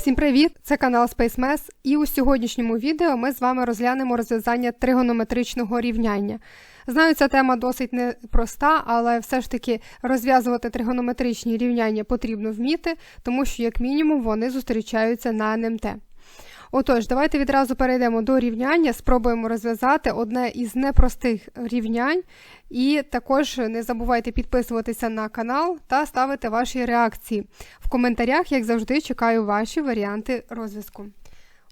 Всім привіт! Це канал SpaceMess і у сьогоднішньому відео ми з вами розглянемо розв'язання тригонометричного рівняння. Знаю, ця тема досить непроста, але все ж таки розв'язувати тригонометричні рівняння потрібно вміти, тому що, як мінімум, вони зустрічаються на НМТ. Отож, давайте відразу перейдемо до рівняння, спробуємо розв'язати одне із непростих рівнянь. І також не забувайте підписуватися на канал та ставити ваші реакції. В коментарях, як завжди, чекаю ваші варіанти розв'язку.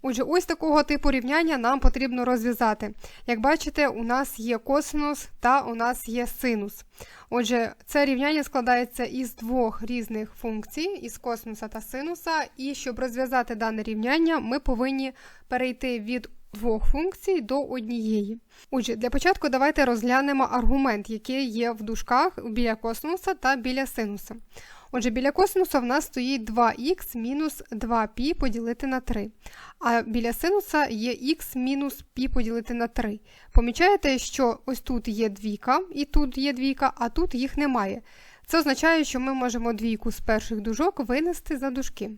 Отже, ось такого типу рівняння нам потрібно розв'язати. Як бачите, у нас є косинус та у нас є синус. Отже, це рівняння складається із двох різних функцій, із косинуса та синуса. І щоб розв'язати дане рівняння, ми повинні перейти від двох функцій до однієї. Отже, для початку давайте розглянемо аргумент, який є в дужках біля косинуса та біля синуса. Отже, біля косинуса в нас стоїть 2х мінус 2π поділити на 3. А біля синуса є х мінус π поділити на 3. Помічаєте, що ось тут є двійка, і тут є двійка, а тут їх немає. Це означає, що ми можемо двійку з перших дужок винести за дужки.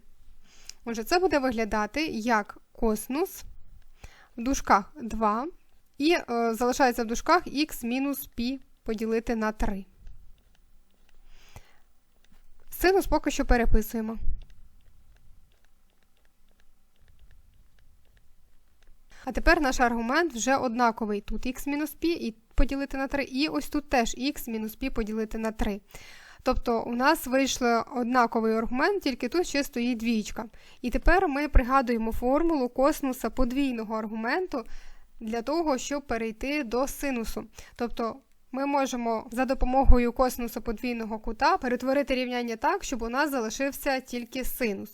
Отже, це буде виглядати як косинус в дужках 2, і е, залишається в дужках х мінус π поділити на 3. Синус поки що переписуємо. А тепер наш аргумент вже однаковий. Тут х-π і поділити на 3, і ось тут теж х-π поділити на 3. Тобто у нас вийшов однаковий аргумент, тільки тут ще стоїть двічка. І тепер ми пригадуємо формулу косинуса подвійного аргументу для того, щоб перейти до синусу. Тобто ми можемо за допомогою косинуса подвійного кута перетворити рівняння так, щоб у нас залишився тільки синус.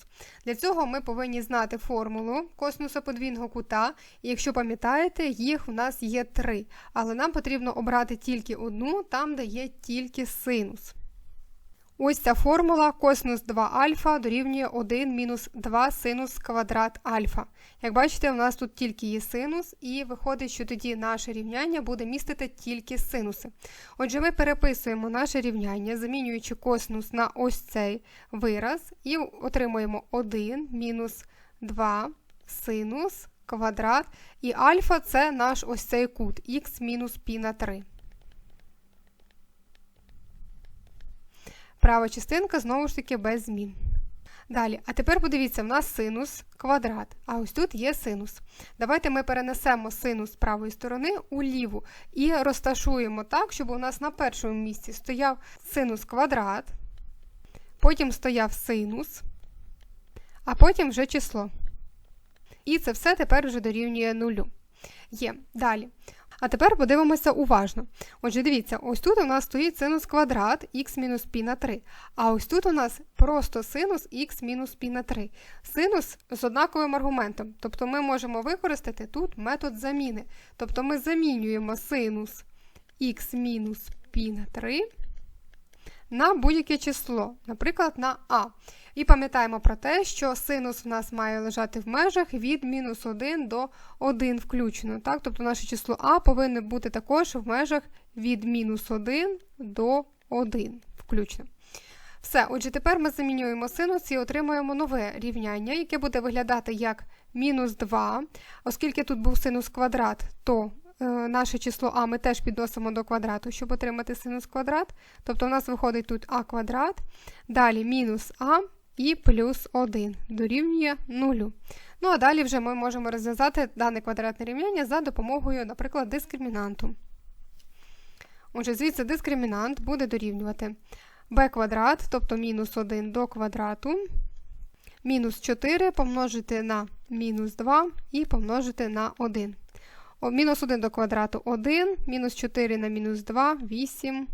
Для цього ми повинні знати формулу косинуса подвійного кута, і якщо пам'ятаєте, їх у нас є три. Але нам потрібно обрати тільки одну, там, де є тільки синус. Ось ця формула косинус 2 альфа дорівнює 1 мінус 2 синус квадрат альфа. Як бачите, у нас тут тільки є синус, і виходить, що тоді наше рівняння буде містити тільки синуси. Отже, ми переписуємо наше рівняння, замінюючи косинус на ось цей вираз, і отримуємо 1 мінус 2 синус квадрат. І альфа це наш ось цей кут х мінус пі на 3. Права частинка знову ж таки без змін. Далі, а тепер подивіться, в нас синус квадрат, а ось тут є синус. Давайте ми перенесемо синус з правої сторони у ліву і розташуємо так, щоб у нас на першому місці стояв синус квадрат, потім стояв синус, а потім вже число. І це все тепер вже дорівнює нулю. Є. Далі. А тепер подивимося уважно. Отже, дивіться, ось тут у нас стоїть синус квадрат х пі на 3. А ось тут у нас просто синус х мінус пі на 3. Синус з однаковим аргументом. Тобто ми можемо використати тут метод заміни. Тобто ми замінюємо синус х мінус пі на 3 на будь-яке число, наприклад, на А. І пам'ятаємо про те, що синус в нас має лежати в межах від мінус 1 до 1 включно. Так? Тобто наше число А повинно бути також в межах від мінус 1 до 1 включно. Все, отже, тепер ми замінюємо синус і отримуємо нове рівняння, яке буде виглядати як мінус 2. Оскільки тут був синус квадрат, то наше число А ми теж підносимо до квадрату, щоб отримати синус квадрат. Тобто у нас виходить тут А квадрат, далі мінус А і плюс 1 дорівнює 0. Ну, а далі вже ми можемо розв'язати дане квадратне рівняння за допомогою, наприклад, дискримінанту. Отже, звідси дискримінант буде дорівнювати b квадрат, тобто мінус 1 до квадрату, мінус 4 помножити на мінус 2 і помножити на 1. Мінус 1 до квадрату 1, мінус 4 на мінус 2 8.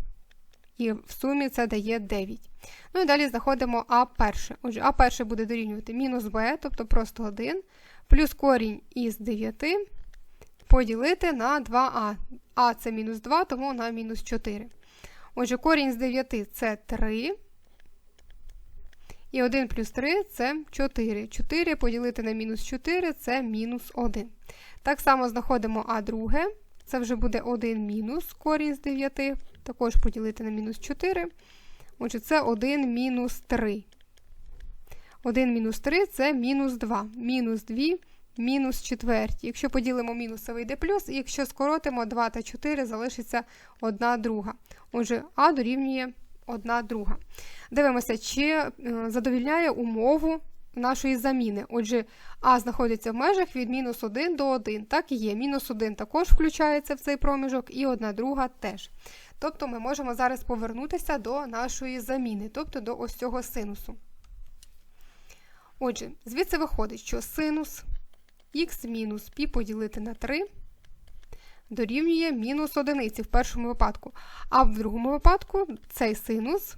І в сумі це дає 9. Ну і далі знаходимо А перше. Отже, А перше буде дорівнювати мінус Б, тобто просто 1, плюс корінь із 9 поділити на 2а. А це мінус 2, тому на мінус 4. Отже, корінь з 9 це 3. І 1 плюс 3 це 4. 4 поділити на мінус 4 це мінус 1. Так само знаходимо А друге. Це вже буде 1 мінус корінь з 9, також поділити на мінус 4. Отже, це 1 мінус 3. 1 мінус 3 це мінус 2. Мінус 2, мінус четверті. Якщо поділимо мінуси, вийде плюс, і якщо скоротимо 2 та 4, залишиться 1 друга. Отже, А дорівнює 1 друга. Дивимося, чи е, задовільняє умову нашої заміни. Отже, А знаходиться в межах від мінус 1 до 1. Так і є. Мінус 1 також включається в цей проміжок, і 1 друга теж. Тобто ми можемо зараз повернутися до нашої заміни, тобто до ось цього синусу. Отже, звідси виходить, що синус х мінус π поділити на 3 дорівнює мінус одиниці в першому випадку. А в другому випадку цей синус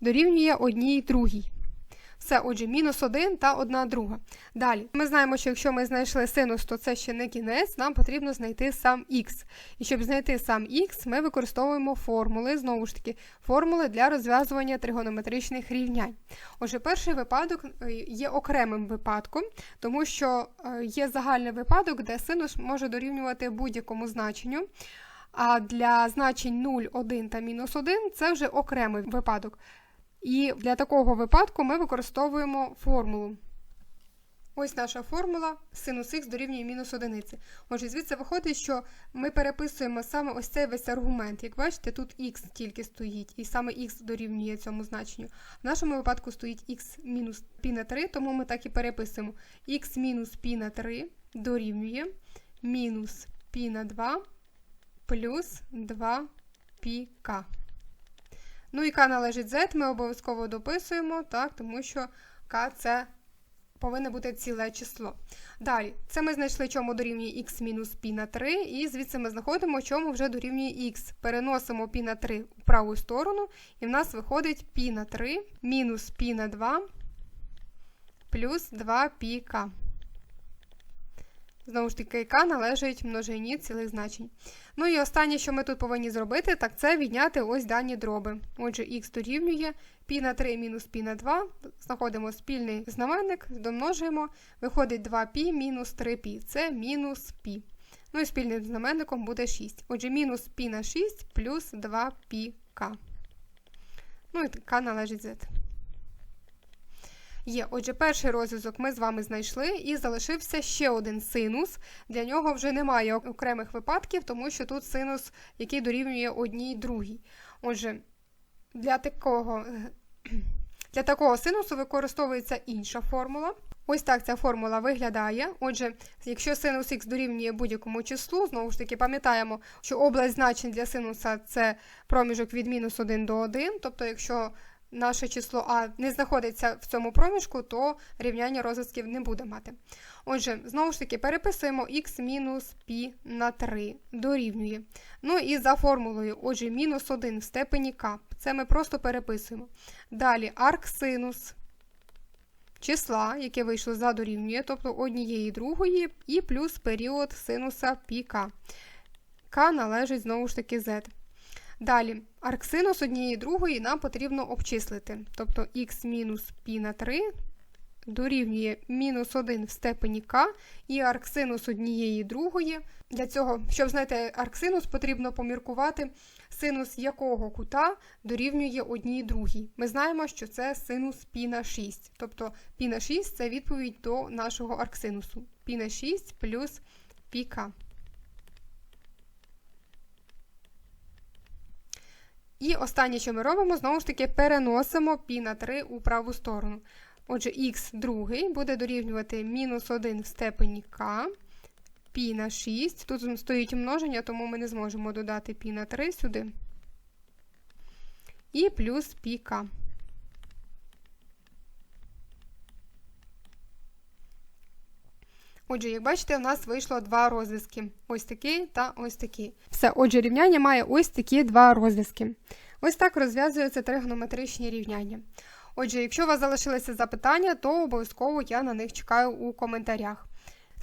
дорівнює одній другій. Все, отже, мінус 1 та 1 друга. Далі, ми знаємо, що якщо ми знайшли синус, то це ще не кінець, нам потрібно знайти сам х. І щоб знайти сам х, ми використовуємо формули, знову ж таки, формули для розв'язування тригонометричних рівнянь. Отже, перший випадок е, є окремим випадком, тому що е, є загальний випадок, де синус може дорівнювати будь-якому значенню. А для значень 0, 1 та мінус 1 це вже окремий випадок. І для такого випадку ми використовуємо формулу. Ось наша формула синус х дорівнює мінус одиниці. Отже, звідси виходить, що ми переписуємо саме ось цей весь аргумент. Як бачите, тут х тільки стоїть, і саме х дорівнює цьому значенню. В нашому випадку стоїть х мінус пі на 3, тому ми так і переписуємо х мінус пі на 3 дорівнює мінус пі на 2 плюс 2 пі к. Ну і К належить Z, ми обов'язково дописуємо, так, тому що К це повинне бути ціле число. Далі, це ми знайшли, чому дорівнює х мінус π на 3, і звідси ми знаходимо, чому вже дорівнює х. Переносимо π на 3 у праву сторону, і в нас виходить π на 3 мінус π на 2 плюс 2πk. Знову ж таки, k належить множині цілих значень. Ну і останнє, що ми тут повинні зробити, так це відняти ось дані дроби. Отже, х дорівнює π на 3 мінус π на 2. Знаходимо спільний знаменник, домножуємо, виходить 2π мінус 3π. Це мінус π. Ну і спільним знаменником буде 6. Отже, мінус π на 6 плюс 2πk. Ну і k належить z. Є, отже, перший розв'язок ми з вами знайшли і залишився ще один синус. Для нього вже немає окремих випадків, тому що тут синус, який дорівнює одній другій. Отже, для такого для такого синусу використовується інша формула. Ось так ця формула виглядає. Отже, якщо синус х дорівнює будь-якому числу, знову ж таки пам'ятаємо, що область значень для синуса це проміжок від мінус 1 до 1, тобто, якщо наше число А не знаходиться в цьому проміжку, то рівняння розв'язків не буде мати. Отже, знову ж таки, переписуємо х мінус π на 3 дорівнює. Ну і за формулою, отже, мінус 1 в степені k. Це ми просто переписуємо. Далі арксинус числа, яке вийшло за дорівнює, тобто однієї другої, і плюс період синуса πk. К належить знову ж таки z. Далі, арксинус однієї другої нам потрібно обчислити. Тобто х мінус π на 3 дорівнює мінус 1 в степені k і арксинус однієї другої. Для цього, щоб знайти арксинус, потрібно поміркувати, синус якого кута дорівнює одній другій. Ми знаємо, що це синус π на 6. Тобто π на 6 це відповідь до нашого арксинусу. π на 6 плюс πk. І останнє, що ми робимо, знову ж таки переносимо π на 3 у праву сторону. Отже, х другий буде дорівнювати мінус 1 в степені k, π на 6. Тут стоїть множення, тому ми не зможемо додати π на 3 сюди. І плюс πk. Отже, як бачите, у нас вийшло два розв'язки. Ось такий та ось такий. Все, отже, рівняння має ось такі два розв'язки. Ось так розв'язуються тригонометричні рівняння. Отже, якщо у вас залишилися запитання, то обов'язково я на них чекаю у коментарях.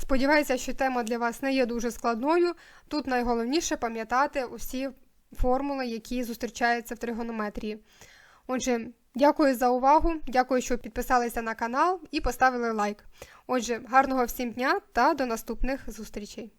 Сподіваюся, що тема для вас не є дуже складною. Тут найголовніше пам'ятати усі формули, які зустрічаються в тригонометрії. Отже, дякую за увагу, дякую, що підписалися на канал і поставили лайк. Отже, гарного всім дня та до наступних зустрічей!